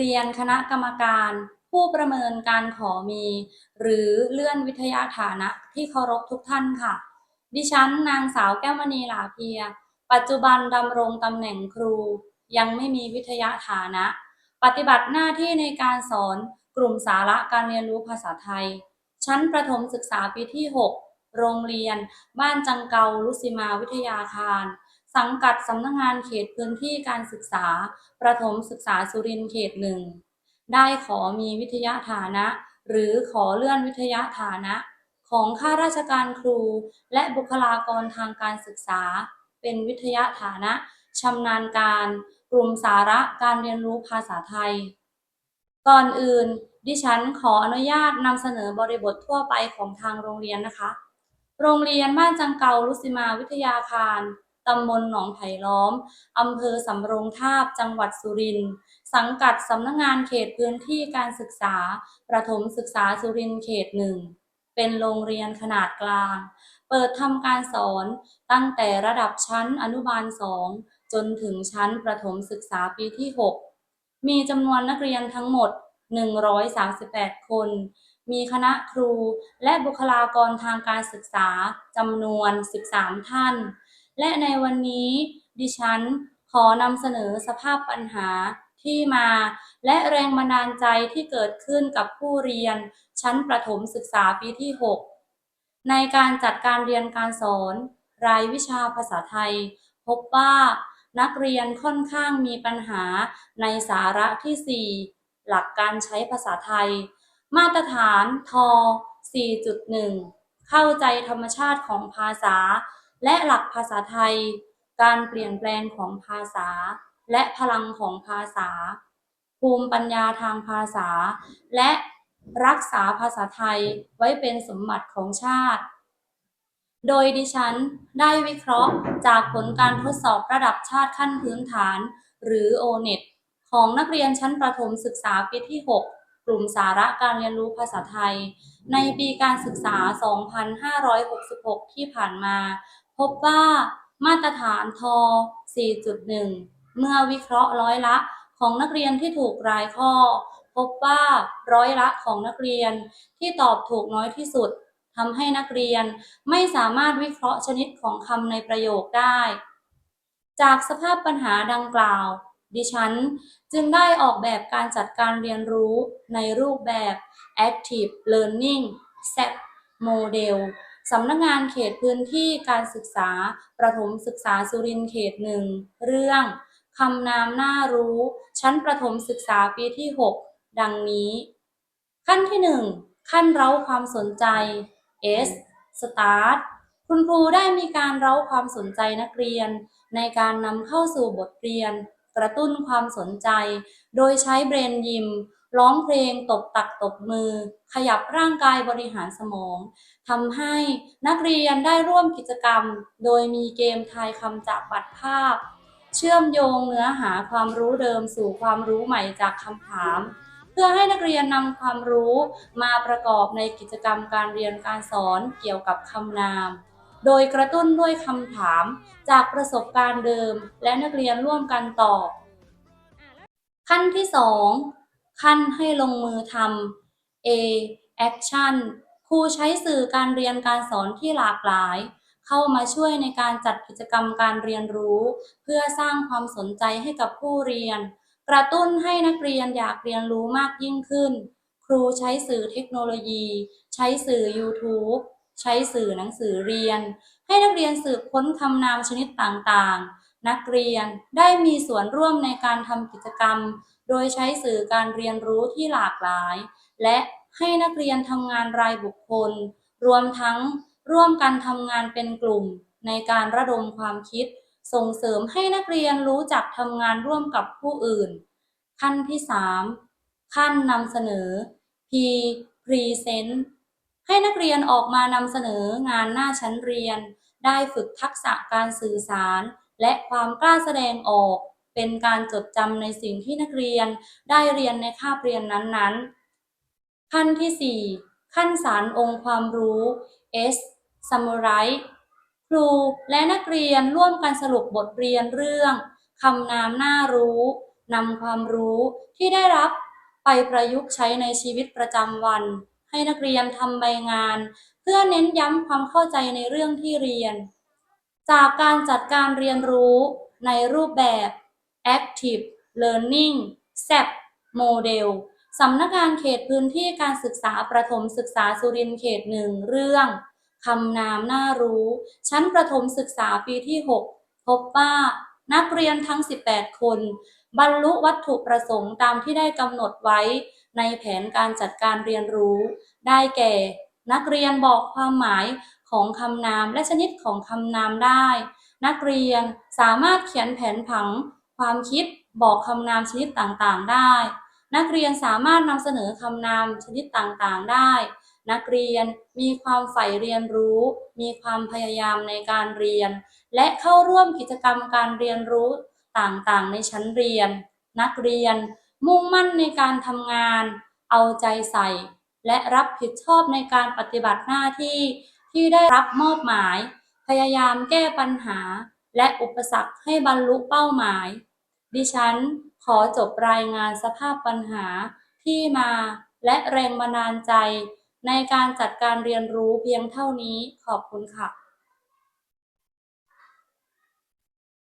เรียนคณะกรรมการผู้ประเมินการขอมี หรือเลื่อนวิทยาฐานะที่เคารพทุกท่านค่ะ ดิฉันนางสาวแก้วมณีหลาเพีย ปัจจุบันดำรงตำแหน่งครู ยังไม่มีวิทยาฐานะ ปฏิบัติหน้าที่ในการสอนกลุ่มสาระการเรียนรู้ภาษาไทย ชั้นประถมศึกษาปีที่ 6 โรงเรียน บ้านจังเกาลุสิมาวิทยาคาร สังกัดสำนักงงานเขตพื้นที่การศึกษา ประถมศึกษาสุรินทร์เขตหนึ่ง ได้ขอมีวิทยาฐานะ หรือขอเลื่อนวิทยาฐานะ ของข้าราชการครู และบุคลากรทางการศึกษา เป็นวิทยาฐานะชำนาญการ กลุ่มสาระการเรียนรู้ภาษาไทย ก่อนอื่น ดิฉันขออนุญาตนำเสนอบริบททั่วไปของทางโรงเรียนนะคะ โรงเรียนบ้านจังเกาลุสิมาวิทยาคาร ตำบลหนองไผ่ล้อม อำเภอสำโรงทาบ จังหวัดสุรินทร์ สังกัดสำนักงงานเขตพื้นที่การศึกษา ประถมศึกษาสุรินทร์เขตหนึ่ง เป็นโรงเรียนขนาดกลาง เปิดทำการสอนตั้งแต่ระดับชั้นอนุบาล2จนถึงชั้นประถมศึกษาปีที่ 6 มีจำนวนนักเรียนทั้งหมด 138 คน มีคณะครูและบุคลากรทางการศึกษาจำนวน 13 ท่าน และในวันนี้ดิฉันขอนำเสนอสภาพปัญหาที่มา และแรงบันดาลใจที่เกิดขึ้นกับผู้เรียน ชั้นประถมศึกษาปีที่ 6 ในการจัดการเรียนการสอน รายวิชาภาษาไทย พบว่านักเรียนค่อนข้างมีปัญหาในสาระที่ 4 หลักการใช้ภาษาไทย มาตรฐานท 4.1 เข้าใจธรรมชาติของภาษา และหลักภาษาไทย การเปลี่ยนแปลงของภาษา และพลังของภาษา ภูมิปัญญาทางภาษา และรักษาภาษาไทยไว้เป็นสมบัติของชาติ โดยดิฉันได้วิเคราะห์จากผลการทดสอบระดับชาติขั้นพื้นฐาน หรือ O-NET ของนักเรียนชั้นประถมศึกษาปีที่ 6 กลุ่มสาระการเรียนรู้ภาษาไทย ในปีการศึกษา 2566 ที่ผ่านมา พบว่ามาตรฐานท 4.1 เมื่อวิเคราะห์ร้อยละของนักเรียนที่ถูกรายข้อ พบว่าร้อยละของนักเรียนที่ตอบถูกน้อยที่สุดทำให้นักเรียนไม่สามารถวิเคราะห์ชนิดของคำในประโยคได้ จากสภาพปัญหาดังกล่าว ดิฉันจึงได้ออกแบบการจัดการเรียนรู้ในรูปแบบ Active Learning SAP Model สำนักงานเขตพื้นที่การศึกษา ประถมศึกษาสุรินทร์เขตหนึ่งเรื่องคำนามน่ารู้ ชั้นประถมศึกษาปีที่ 6 ดังนี้ ขั้นที่ 1 ขั้นเร้าความสนใจ S Start คุณครูได้มีการเร้าความสนใจนักเรียน ในการนำเข้าสู่บทเรียน กระตุ้นความสนใจ โดยใช้เบรนยิม ร้องเพลงตบตักตบมือ ขยับร่างกายบริหารสมองทำให้นักเรียนได้ร่วมกิจกรรม โดยมีเกมทายคำจากบัตรภาพ เชื่อมโยงเนื้อหาความรู้เดิมสู่ความรู้ใหม่จากคำถาม เพื่อให้นักเรียนนำความรู้มาประกอบในกิจกรรมการเรียนการสอนเกี่ยวกับคำนาม โดยกระตุ้นด้วยคำถามจากประสบการณ์เดิม และนักเรียนร่วมกันตอบขั้นที่ 2 ขั้นให้ลงมือทำ A Action ครูใช้สื่อการเรียนการสอนที่หลากหลาย เข้ามาช่วยในการจัดกิจกรรมการเรียนรู้ เพื่อสร้างความสนใจให้กับผู้เรียน กระตุ้นให้นักเรียนอยากเรียนรู้มากยิ่งขึ้น ครูใช้สื่อเทคโนโลยี ใช้สื่อ YouTube ใช้สื่อหนังสือเรียน ให้นักเรียนสืบค้นคำนามชนิดต่างๆ นักเรียนได้มีส่วนร่วมในการทำกิจกรรม โดยใช้สื่อการเรียนรู้ที่หลากหลาย และให้นักเรียนทำงานรายบุคคล รวมทั้งร่วมกันทำงานเป็นกลุ่ม ในการระดมความคิด ส่งเสริมให้นักเรียนรู้จักทำงานร่วมกับผู้อื่น ขั้นที่ 3 ขั้นนำเสนอ P Present ให้นักเรียนออกมานำเสนองานหน้าชั้นเรียน ได้ฝึกทักษะการสื่อสาร และความกล้าแสดงออก เป็นการจดจำในสิ่งที่นักเรียนได้เรียนในคาบเรียนนั้นๆ ขั้นที่ 4 ขั้นสารองค์ความรู้ S Summarize ครูและนักเรียนร่วมกันสรุปบทเรียนเรื่องคำนามน่ารู้นำความรู้ที่ได้รับไปประยุกต์ใช้ในชีวิตประจำวัน ให้นักเรียนทำใบงาน เพื่อเน้นย้ำความเข้าใจในเรื่องที่เรียน จากการจัดการเรียนรู้ในรูปแบบ Active Learning SAP Model สำนักงานเขตพื้นที่การศึกษาประถมศึกษาสุรินทร์เขตหนึ่งเรื่องคำนามน่ารู้ ชั้นประถมศึกษาปีที่ 6 พบว่านักเรียนทั้ง 18 คน บรรลุวัตถุประสงค์ตามที่ได้กำหนดไว้ในแผนการจัดการเรียนรู้ ได้แก่ นักเรียนบอกความหมาย ของคำนามและชนิดของคำนามได้ นักเรียนสามารถเขียนแผนผัง ความคิดบอกคำนามชนิดต่างๆได้ นักเรียนสามารถนำเสนอคำนามชนิดต่างๆได้ นักเรียนมีความใฝ่เรียนรู้ มีความพยายามในการเรียน และเข้าร่วมกิจกรรมการเรียนรู้ต่างๆ ในชั้นเรียน นักเรียนมุ่งมั่นในการทำงาน เอาใจใส่ และรับผิดชอบในการปฏิบัติหน้าที่ ที่ได้รับมอบหมาย พยายามแก้ปัญหา และอุปสรรคให้บรรลุเป้าหมาย ดิฉันขอจบรายงานสภาพปัญหาที่มาและแรงบันดาลใจ ในการจัดการเรียนรู้เพียงเท่านี้ขอบคุณค่ะ